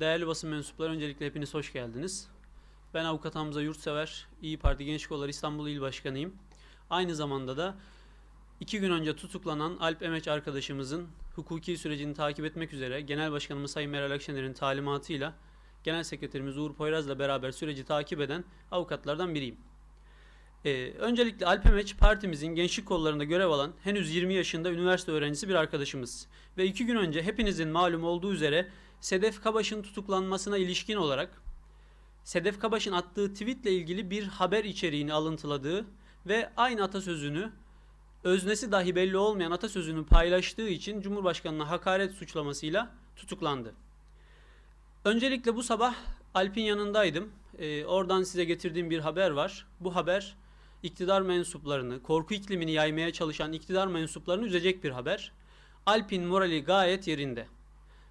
Değerli basın mensupları öncelikle hepiniz hoş geldiniz. Ben avukat Hamza Yurtsever, İyi Parti Genç Kolları İstanbul İl Başkanıyım. Aynı zamanda da iki gün önce tutuklanan Alp Emeç arkadaşımızın hukuki sürecini takip etmek üzere Genel Başkanımız Sayın Meral Akşener'in talimatıyla Genel Sekreterimiz Uğur Poyraz'la beraber süreci takip eden avukatlardan biriyim. Ee, öncelikle Alp Emeç partimizin gençlik kollarında görev alan henüz 20 yaşında üniversite öğrencisi bir arkadaşımız. Ve iki gün önce hepinizin malum olduğu üzere Sedef Kabaş'ın tutuklanmasına ilişkin olarak Sedef Kabaş'ın attığı tweetle ilgili bir haber içeriğini alıntıladığı ve aynı atasözünü öznesi dahi belli olmayan atasözünü paylaştığı için Cumhurbaşkanı'na hakaret suçlamasıyla tutuklandı. Öncelikle bu sabah Alp'in yanındaydım. Ee, oradan size getirdiğim bir haber var. Bu haber iktidar mensuplarını, korku iklimini yaymaya çalışan iktidar mensuplarını üzecek bir haber. Alp'in morali gayet yerinde.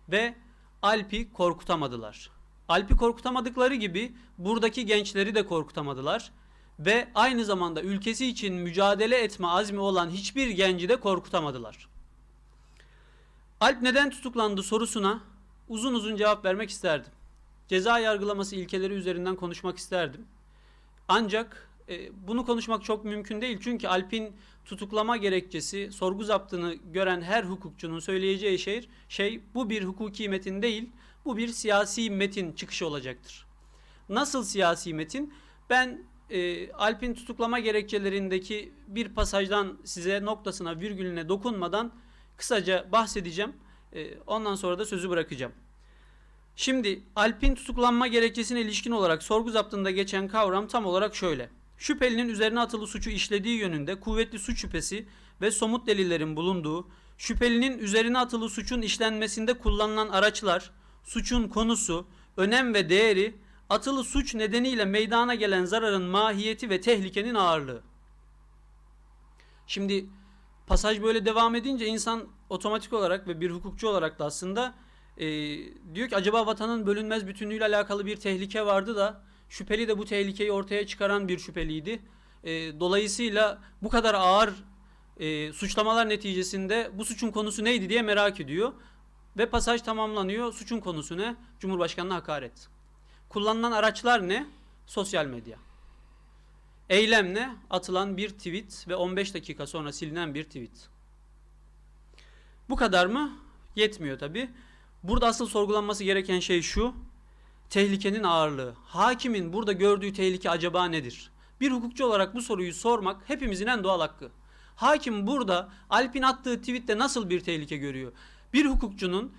Ve Alp'i korkutamadılar. Alp'i korkutamadıkları gibi buradaki gençleri de korkutamadılar. Ve aynı zamanda ülkesi için mücadele etme azmi olan hiçbir genci de korkutamadılar. Alp neden tutuklandı sorusuna uzun uzun cevap vermek isterdim. Ceza yargılaması ilkeleri üzerinden konuşmak isterdim. Ancak e, bunu konuşmak çok mümkün değil. Çünkü Alp'in tutuklama gerekçesi, sorgu zaptını gören her hukukçunun söyleyeceği şey, şey bu bir hukuki metin değil, bu bir siyasi metin çıkışı olacaktır. Nasıl siyasi metin? Ben e, Alp'in tutuklama gerekçelerindeki bir pasajdan size noktasına, virgülüne dokunmadan kısaca bahsedeceğim. E, ondan sonra da sözü bırakacağım. Şimdi Alp'in tutuklanma gerekçesine ilişkin olarak sorgu zaptında geçen kavram tam olarak şöyle. Şüphelinin üzerine atılı suçu işlediği yönünde kuvvetli suç şüphesi ve somut delillerin bulunduğu, şüphelinin üzerine atılı suçun işlenmesinde kullanılan araçlar, suçun konusu, önem ve değeri, atılı suç nedeniyle meydana gelen zararın mahiyeti ve tehlikenin ağırlığı. Şimdi pasaj böyle devam edince insan otomatik olarak ve bir hukukçu olarak da aslında e, diyor ki acaba vatanın bölünmez bütünlüğüyle alakalı bir tehlike vardı da şüpheli de bu tehlikeyi ortaya çıkaran bir şüpheliydi. E, dolayısıyla bu kadar ağır e, suçlamalar neticesinde bu suçun konusu neydi diye merak ediyor. Ve pasaj tamamlanıyor. Suçun konusu ne? Cumhurbaşkanına hakaret. Kullanılan araçlar ne? Sosyal medya. Eylem ne? Atılan bir tweet ve 15 dakika sonra silinen bir tweet. Bu kadar mı? Yetmiyor tabi. Burada asıl sorgulanması gereken şey şu. Tehlikenin ağırlığı. Hakimin burada gördüğü tehlike acaba nedir? Bir hukukçu olarak bu soruyu sormak hepimizin en doğal hakkı. Hakim burada Alp'in attığı tweette nasıl bir tehlike görüyor? Bir hukukçunun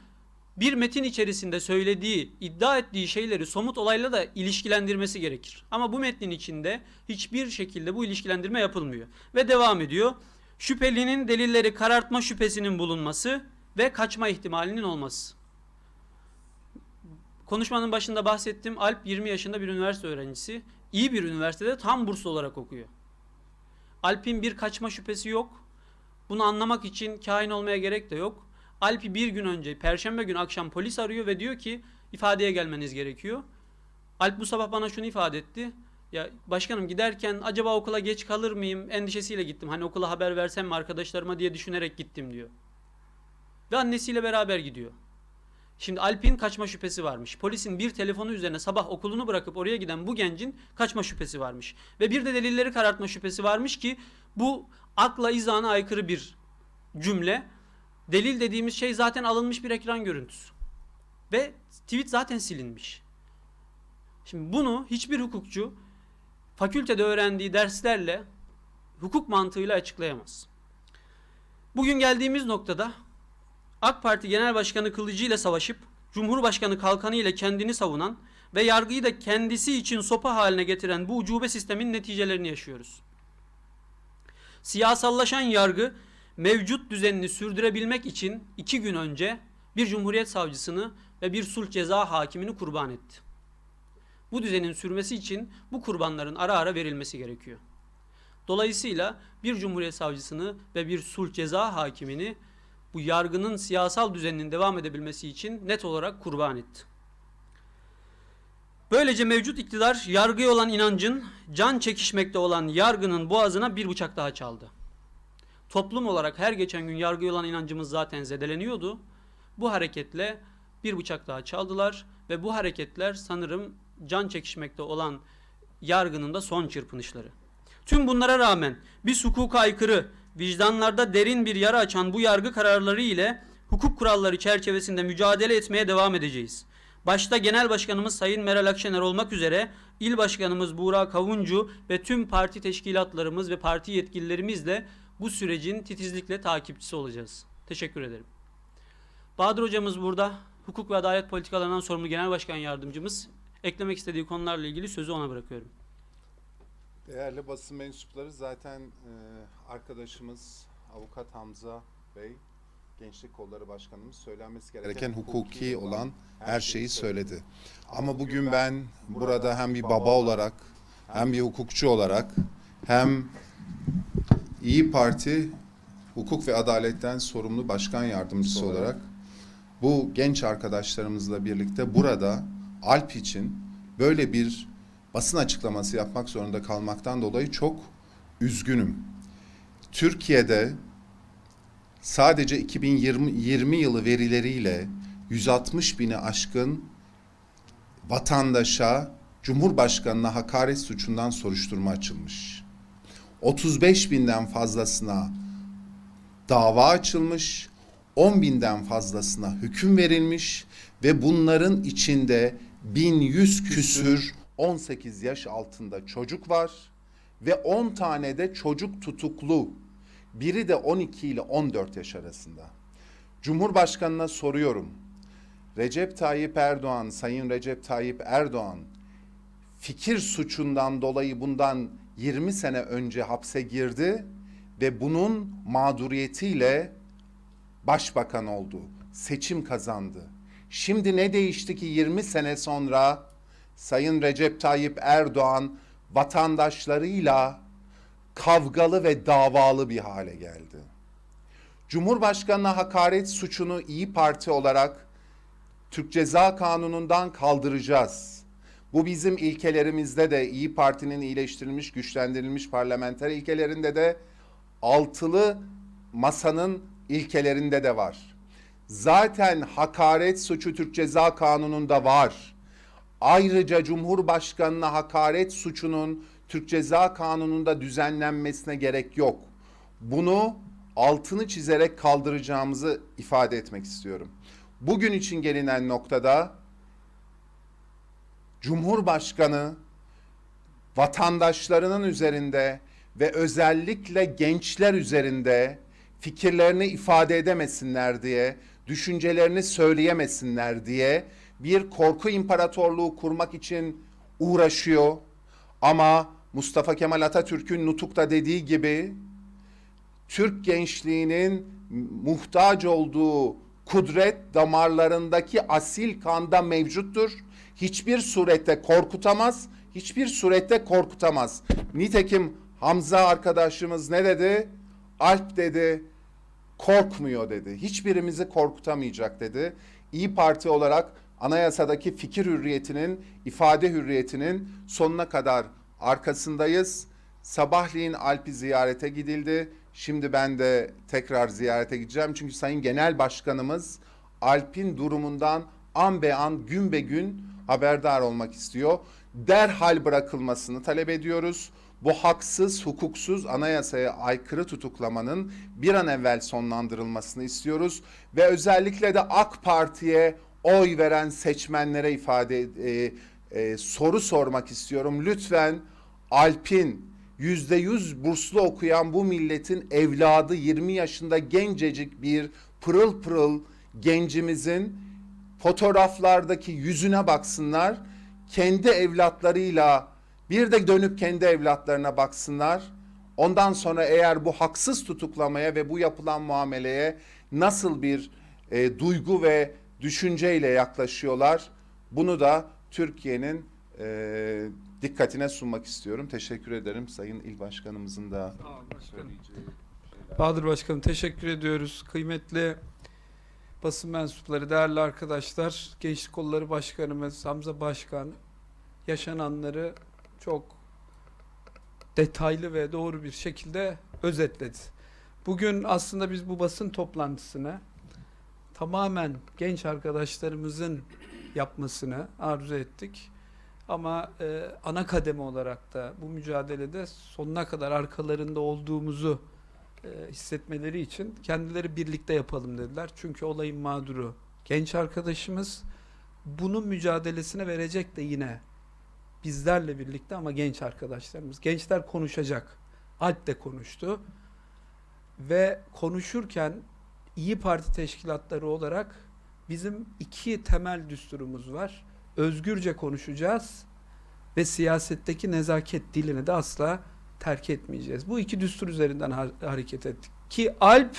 bir metin içerisinde söylediği, iddia ettiği şeyleri somut olayla da ilişkilendirmesi gerekir. Ama bu metnin içinde hiçbir şekilde bu ilişkilendirme yapılmıyor. Ve devam ediyor. Şüphelinin delilleri karartma şüphesinin bulunması ve kaçma ihtimalinin olması. Konuşmanın başında bahsettim. Alp 20 yaşında bir üniversite öğrencisi. İyi bir üniversitede tam burslu olarak okuyor. Alp'in bir kaçma şüphesi yok. Bunu anlamak için kain olmaya gerek de yok. Alp'i bir gün önce perşembe gün akşam polis arıyor ve diyor ki ifadeye gelmeniz gerekiyor. Alp bu sabah bana şunu ifade etti. Ya başkanım giderken acaba okula geç kalır mıyım endişesiyle gittim. Hani okula haber versem mi arkadaşlarıma diye düşünerek gittim diyor. Ve annesiyle beraber gidiyor. Şimdi Alp'in kaçma şüphesi varmış. Polisin bir telefonu üzerine sabah okulunu bırakıp oraya giden bu gencin kaçma şüphesi varmış. Ve bir de delilleri karartma şüphesi varmış ki bu akla izana aykırı bir cümle. Delil dediğimiz şey zaten alınmış bir ekran görüntüsü. Ve tweet zaten silinmiş. Şimdi bunu hiçbir hukukçu fakültede öğrendiği derslerle hukuk mantığıyla açıklayamaz. Bugün geldiğimiz noktada AK Parti Genel Başkanı Kılıcı ile savaşıp Cumhurbaşkanı Kalkanı ile kendini savunan ve yargıyı da kendisi için sopa haline getiren bu ucube sistemin neticelerini yaşıyoruz. Siyasallaşan yargı mevcut düzenini sürdürebilmek için iki gün önce bir cumhuriyet savcısını ve bir sulh ceza hakimini kurban etti. Bu düzenin sürmesi için bu kurbanların ara ara verilmesi gerekiyor. Dolayısıyla bir cumhuriyet savcısını ve bir sulh ceza hakimini bu yargının siyasal düzeninin devam edebilmesi için net olarak kurban etti. Böylece mevcut iktidar yargıya olan inancın can çekişmekte olan yargının boğazına bir bıçak daha çaldı. Toplum olarak her geçen gün yargıya olan inancımız zaten zedeleniyordu. Bu hareketle bir bıçak daha çaldılar ve bu hareketler sanırım can çekişmekte olan yargının da son çırpınışları. Tüm bunlara rağmen biz hukuka aykırı, vicdanlarda derin bir yara açan bu yargı kararları ile hukuk kuralları çerçevesinde mücadele etmeye devam edeceğiz. Başta Genel Başkanımız Sayın Meral Akşener olmak üzere İl Başkanımız Buğra Kavuncu ve tüm parti teşkilatlarımız ve parti yetkililerimizle bu sürecin titizlikle takipçisi olacağız. Teşekkür ederim. Bahadır hocamız burada. Hukuk ve adalet politikalarından sorumlu Genel Başkan Yardımcımız. Eklemek istediği konularla ilgili sözü ona bırakıyorum. Değerli basın mensupları zaten e, arkadaşımız Avukat Hamza Bey, Gençlik Kolları Başkanımız söylenmesi gereken hukuki olan her şeyi söyledi. Ama bugün ben burada hem bir baba olarak hem bir hukukçu olarak hem İyi Parti Hukuk ve Adaletten sorumlu başkan yardımcısı olarak bu genç arkadaşlarımızla birlikte burada Alp için böyle bir basın açıklaması yapmak zorunda kalmaktan dolayı çok üzgünüm. Türkiye'de sadece 2020 20 yılı verileriyle 160 bini aşkın vatandaşa Cumhurbaşkanına hakaret suçundan soruşturma açılmış. 35 binden fazlasına dava açılmış, 10 binden fazlasına hüküm verilmiş ve bunların içinde 1100 küsür 18 yaş altında çocuk var ve 10 tane de çocuk tutuklu. Biri de 12 ile 14 yaş arasında. Cumhurbaşkanına soruyorum. Recep Tayyip Erdoğan, Sayın Recep Tayyip Erdoğan fikir suçundan dolayı bundan 20 sene önce hapse girdi ve bunun mağduriyetiyle başbakan oldu. Seçim kazandı. Şimdi ne değişti ki 20 sene sonra Sayın Recep Tayyip Erdoğan vatandaşlarıyla kavgalı ve davalı bir hale geldi. Cumhurbaşkanına hakaret suçunu İyi Parti olarak Türk Ceza Kanunu'ndan kaldıracağız. Bu bizim ilkelerimizde de İyi Parti'nin iyileştirilmiş, güçlendirilmiş parlamenter ilkelerinde de altılı masanın ilkelerinde de var. Zaten hakaret suçu Türk Ceza Kanunu'nda var. Ayrıca Cumhurbaşkanına hakaret suçunun Türk Ceza Kanunu'nda düzenlenmesine gerek yok. Bunu altını çizerek kaldıracağımızı ifade etmek istiyorum. Bugün için gelinen noktada Cumhurbaşkanı vatandaşlarının üzerinde ve özellikle gençler üzerinde fikirlerini ifade edemesinler diye, düşüncelerini söyleyemesinler diye bir korku imparatorluğu kurmak için uğraşıyor. Ama Mustafa Kemal Atatürk'ün Nutuk'ta dediği gibi Türk gençliğinin muhtaç olduğu kudret damarlarındaki asil kanda mevcuttur. Hiçbir surette korkutamaz, hiçbir surette korkutamaz. Nitekim Hamza arkadaşımız ne dedi? Alp dedi, korkmuyor dedi. Hiçbirimizi korkutamayacak dedi. İyi Parti olarak anayasadaki fikir hürriyetinin, ifade hürriyetinin sonuna kadar arkasındayız. Sabahleyin Alp'i ziyarete gidildi. Şimdi ben de tekrar ziyarete gideceğim. Çünkü Sayın Genel Başkanımız Alp'in durumundan an be an, gün be gün haberdar olmak istiyor. Derhal bırakılmasını talep ediyoruz. Bu haksız, hukuksuz, anayasaya aykırı tutuklamanın bir an evvel sonlandırılmasını istiyoruz. Ve özellikle de AK Parti'ye oy veren seçmenlere ifade e, e, soru sormak istiyorum. Lütfen Alp'in yüzde yüz burslu okuyan bu milletin evladı 20 yaşında gencecik bir pırıl pırıl gencimizin fotoğraflardaki yüzüne baksınlar. Kendi evlatlarıyla bir de dönüp kendi evlatlarına baksınlar. Ondan sonra eğer bu haksız tutuklamaya ve bu yapılan muameleye nasıl bir e, duygu ve düşünceyle yaklaşıyorlar, bunu da Türkiye'nin e, dikkatine sunmak istiyorum. Teşekkür ederim Sayın İl Başkanımızın da Sağ olun başkanım. söyleyeceği şeyler. Bahadır Başkanım teşekkür ediyoruz. Kıymetli basın mensupları, değerli arkadaşlar, Gençlik Kolları Başkanımız Hamza Başkan yaşananları çok detaylı ve doğru bir şekilde özetledi. Bugün aslında biz bu basın toplantısını tamamen genç arkadaşlarımızın yapmasını arzu ettik. Ama e, ana kademe olarak da bu mücadelede sonuna kadar arkalarında olduğumuzu e, hissetmeleri için kendileri birlikte yapalım dediler. Çünkü olayın mağduru genç arkadaşımız bunun mücadelesine verecek de yine bizlerle birlikte ama genç arkadaşlarımız. Gençler konuşacak. Alp de konuştu. Ve konuşurken İyi Parti teşkilatları olarak bizim iki temel düsturumuz var. Özgürce konuşacağız ve siyasetteki nezaket dilini de asla terk etmeyeceğiz. Bu iki düstur üzerinden ha- hareket ettik. Ki Alp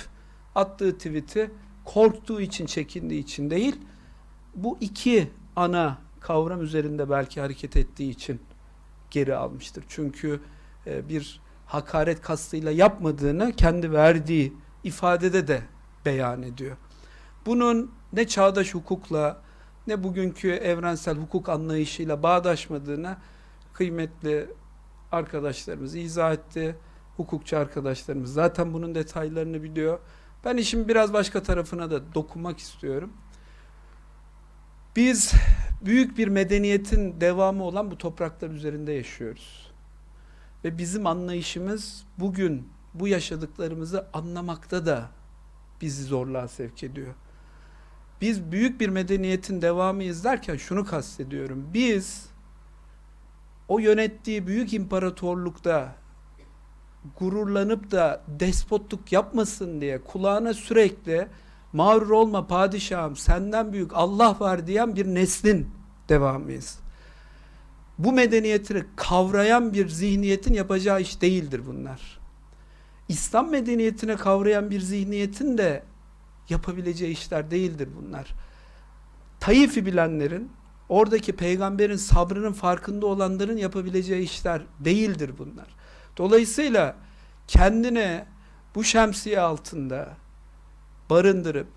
attığı tweet'i korktuğu için, çekindiği için değil, bu iki ana kavram üzerinde belki hareket ettiği için geri almıştır. Çünkü e, bir hakaret kastıyla yapmadığını kendi verdiği ifadede de beyan ediyor. Bunun ne çağdaş hukukla ne bugünkü evrensel hukuk anlayışıyla bağdaşmadığını kıymetli arkadaşlarımız izah etti. Hukukçu arkadaşlarımız zaten bunun detaylarını biliyor. Ben işin biraz başka tarafına da dokunmak istiyorum. Biz büyük bir medeniyetin devamı olan bu topraklar üzerinde yaşıyoruz. Ve bizim anlayışımız bugün bu yaşadıklarımızı anlamakta da bizi zorluğa sevk ediyor. Biz büyük bir medeniyetin devamıyız derken şunu kastediyorum. Biz o yönettiği büyük imparatorlukta gururlanıp da despotluk yapmasın diye kulağına sürekli mağrur olma padişahım senden büyük Allah var diyen bir neslin devamıyız. Bu medeniyetini kavrayan bir zihniyetin yapacağı iş değildir bunlar. İslam medeniyetine kavrayan bir zihniyetin de yapabileceği işler değildir bunlar. Taif'i bilenlerin, oradaki peygamberin sabrının farkında olanların yapabileceği işler değildir bunlar. Dolayısıyla kendine bu şemsiye altında barındırıp,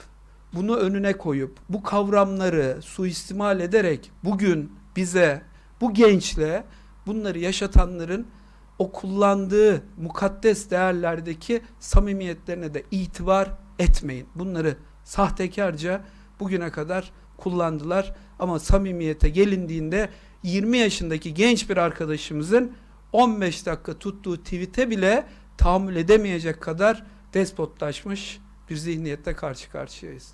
bunu önüne koyup, bu kavramları suistimal ederek bugün bize, bu gençle bunları yaşatanların o kullandığı mukaddes değerlerdeki samimiyetlerine de itibar etmeyin. Bunları sahtekarca bugüne kadar kullandılar ama samimiyete gelindiğinde 20 yaşındaki genç bir arkadaşımızın 15 dakika tuttuğu tweet'e bile tahammül edemeyecek kadar despotlaşmış bir zihniyetle karşı karşıyayız.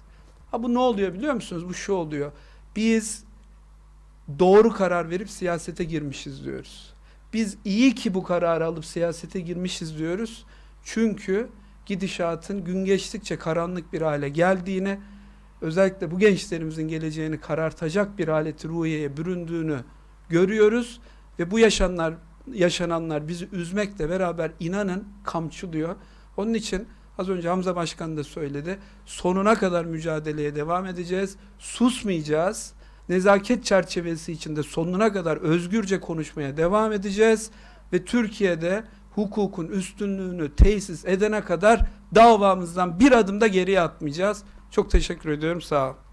Ha bu ne oluyor biliyor musunuz? Bu şu oluyor. Biz doğru karar verip siyasete girmişiz diyoruz. Biz iyi ki bu kararı alıp siyasete girmişiz diyoruz. Çünkü gidişatın gün geçtikçe karanlık bir hale geldiğini, özellikle bu gençlerimizin geleceğini karartacak bir aleti ruhiyeye büründüğünü görüyoruz ve bu yaşananlar yaşananlar bizi üzmekle beraber inanın kamçılıyor. Onun için az önce Hamza Başkan da söyledi. Sonuna kadar mücadeleye devam edeceğiz. Susmayacağız. Nezaket çerçevesi içinde sonuna kadar özgürce konuşmaya devam edeceğiz ve Türkiye'de hukukun üstünlüğünü tesis edene kadar davamızdan bir adım da geriye atmayacağız. Çok teşekkür ediyorum. Sağ olun.